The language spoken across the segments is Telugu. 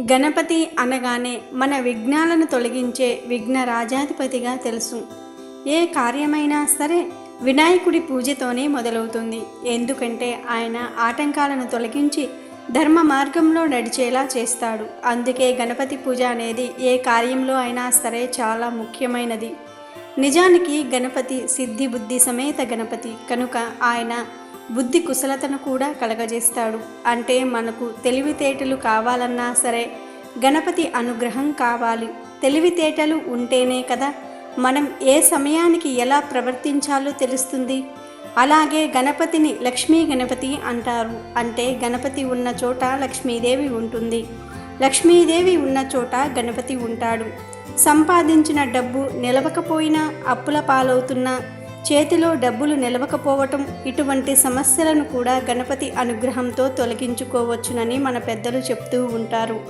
గణపతి అనగానే మన విఘ్నాలను తొలగించే విఘ్న రాజాధిపతిగా తెలుసు. ఏ కార్యమైనా సరే వినాయకుడి పూజతోనే మొదలవుతుంది. ఎందుకంటే ఆయన ఆటంకాలను తొలగించి ధర్మ మార్గంలో నడిచేలా చేస్తాడు. అందుకే గణపతి పూజ అనేది ఏ కార్యంలో అయినా సరే చాలా ముఖ్యమైనది. నిజానికి గణపతి సిద్ధి బుద్ధి సమేత గణపతి. కనుక ఆయన బుద్ధి కుశలతను కూడా కలగజేస్తాడు. అంటే మనకు తెలివితేటలు కావాలన్నా సరే గణపతి అనుగ్రహం కావాలి. తెలివితేటలు ఉంటేనే కదా మనం ఏ సమయానికి ఎలా ప్రవర్తించాలో తెలుస్తుంది. అలాగే గణపతిని లక్ష్మీ గణపతి అంటారు. అంటే గణపతి ఉన్న చోట లక్ష్మీదేవి ఉంటుంది. లక్ష్మీదేవి ఉన్న చోట గణపతి ఉంటాడు. సంపాదించిన డబ్బు నిలవకపోయినా అప్పుల పాలవుతున్నా చేతిలో డబ్బులు నిలవకపోవటం ఇటువంటి సమస్యలను కూడా గణపతి అనుగ్రహంతో తొలగించుకోవచ్చునని మన పెద్దలు చెప్తూ ఉంటారు.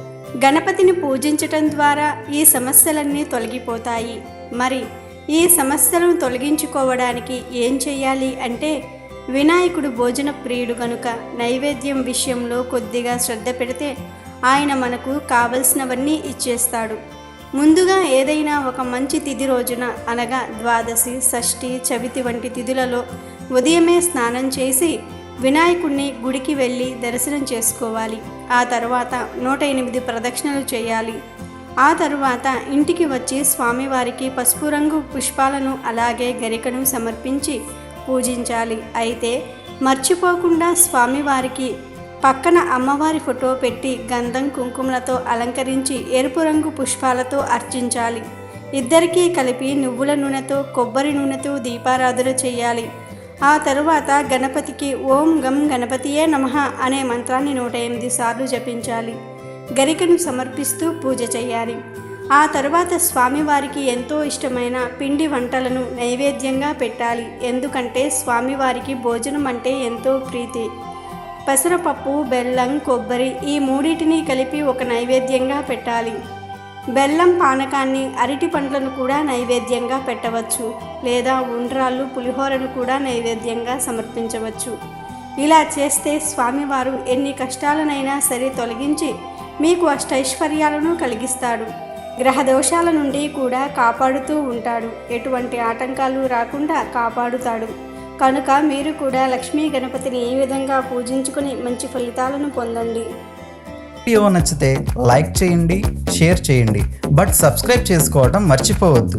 గణపతిని పూజించటం ద్వారా ఈ సమస్యలన్నీ తొలగిపోతాయి. మరి ఈ సమస్యలను తొలగించుకోవడానికి ఏం చేయాలి అంటే వినాయకుడు భోజన ప్రియుడు గనుక నైవేద్యం విషయంలో కొద్దిగా శ్రద్ధ పెడితే ఆయన మనకు కావలసినవన్నీ ఇచ్చేస్తాడు. ముందుగా ఏదైనా ఒక మంచి తిథి రోజున అనగా ద్వాదశి షష్ఠి చవితి వంటి తిథులలో ఉదయమే స్నానం చేసి వినాయకుడిని గుడికి వెళ్ళి దర్శనం చేసుకోవాలి. ఆ తర్వాత నూట ఎనిమిది ప్రదక్షిణలు చేయాలి. ఆ తరువాత ఇంటికి వచ్చి స్వామివారికి పసుపు రంగు పుష్పాలను అలాగే గరికను సమర్పించి పూజించాలి. అయితే మర్చిపోకుండా స్వామివారికి పక్కన అమ్మవారి ఫోటో పెట్టి గంధం కుంకుమలతో అలంకరించి ఎరుపు రంగు పుష్పాలతో అర్చించాలి. ఇద్దరికీ కలిపి నువ్వుల నూనెతో కొబ్బరి నూనెతో దీపారాధన చేయాలి. ఆ తరువాత గణపతికి ఓం గం గణపతియే నమః అనే మంత్రాన్ని నూట ఎనిమిది సార్లు జపించాలి. గరికను సమర్పిస్తూ పూజ చేయాలి. ఆ తరువాత స్వామివారికి ఎంతో ఇష్టమైన పిండి వంటలను నైవేద్యంగా పెట్టాలి. ఎందుకంటే స్వామివారికి భోజనం అంటే ఎంతో ప్రీతి. పెసరపప్పు బెల్లం కొబ్బరి ఈ మూడింటిని కలిపి ఒక నైవేద్యంగా పెట్టాలి. బెల్లం పానకాన్ని అరటి పండ్లను కూడా నైవేద్యంగా పెట్టవచ్చు లేదా ఉండ్రాళ్ళు పులిహోరను కూడా నైవేద్యంగా సమర్పించవచ్చు. ఇలా చేస్తే స్వామివారు ఎన్ని కష్టాలనైనా సరే తొలగించి మీకు అష్టైశ్వర్యాలను కలిగిస్తాడు. గ్రహ దోషాల నుండి కూడా కాపాడుతూ ఉంటాడు. ఎటువంటి ఆటంకాలు రాకుండా కాపాడుతాడు. కనుక మీరు కూడా లక్ష్మీ గణపతిని ఈ విధంగా పూజించుకుని మంచి ఫలితాలను పొందండి. వీడియో నచ్చితే లైక్ చేయండి షేర్ చేయండి బట్ సబ్స్క్రైబ్ చేసుకోవడం మర్చిపోవద్దు.